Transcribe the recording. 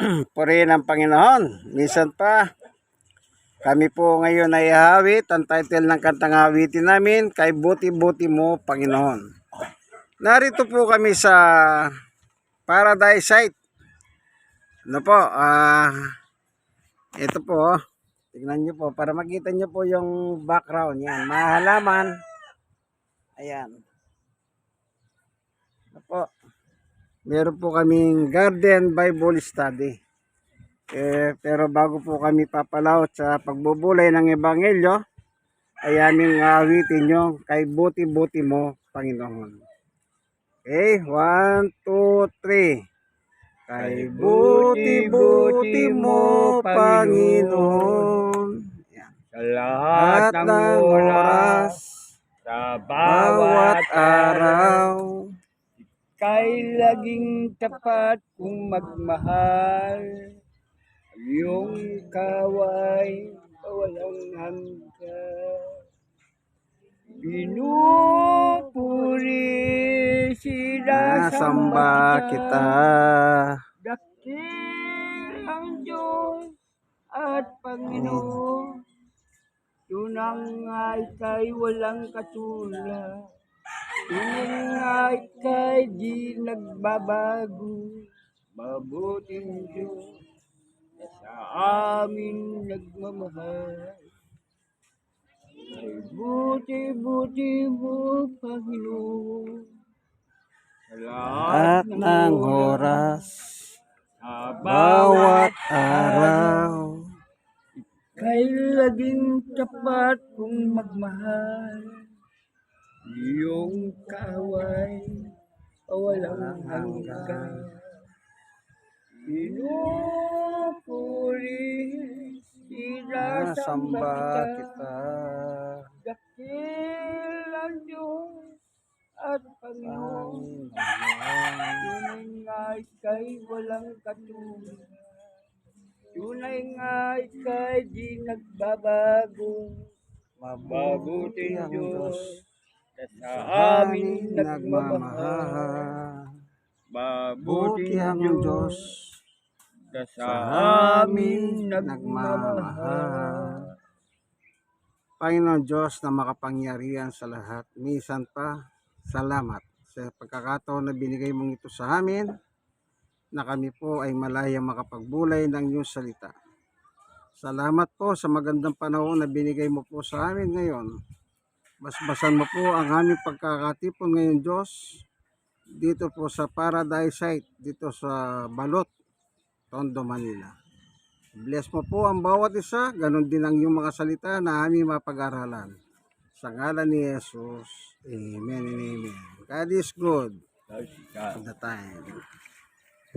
Purihin ang Panginoon. Minsan pa, kami po ngayon ay hawit. Ang title ng kantang hawitin namin, Kay Buti-Buti Mo, Panginoon. Narito po kami sa Paradise Site. Ano po, ah, ito po, oh. tignan nyo po, para makita nyo po yung background. Yan, mahalaman. Ayan. Ano po, meron po kaming Garden Bible Study. Eh, pero bago po kami papalawat sa pagbubulay ng Ebanghelyo, ay aming awitin nyo kay buti-buti mo, Panginoon. Okay, one, two, three. Kay buti-buti mo, Panginoon. Sa lahat At ng oras, sa bawat araw, laging tapat kung magmahal. Yung kaway walang hanggan. Pinupuri sila nasamba kita. Dakil ang Diyos at Panginoon. Tunang ay kay walang katulad. Tunang ay kay di nagbabago. Mabuting Diyos na sa amin nagmamahal. Ay buti-buti mo, Panginoon. Lahat ng oras, sa bawat araw, Kay laging tapat kung magmahal Yung kaway walang hanggan Pinupuri sila nasamba kita. Dakil ang Diyos at Panginoon. Tunay nga'y kay walang katulad. Tunay nga'y kay di nagbabago. Mabuti ang Diyos sa amin nagmamahal. Mabuti Buti ang Diyos na sa amin nagmamahal. Panginoon Diyos na makapangyarihan sa lahat, minsan pa, salamat sa pagkakataon na binigay mong ito sa amin na kami po ay malayang makapagbulay ng iyong salita. Salamat po sa magandang panahon na binigay mo po sa amin ngayon. Basbasan mo po ang aming pagkakatipon ngayon Diyos dito po sa Paradise Site, dito sa Balot, Tondo, Manila. Bless mo po ang bawat isa, ganun din ang iyong mga salita na aming mapag-aralan. Sa ngalan ni Jesus, Amen and Amen. God is good all the time.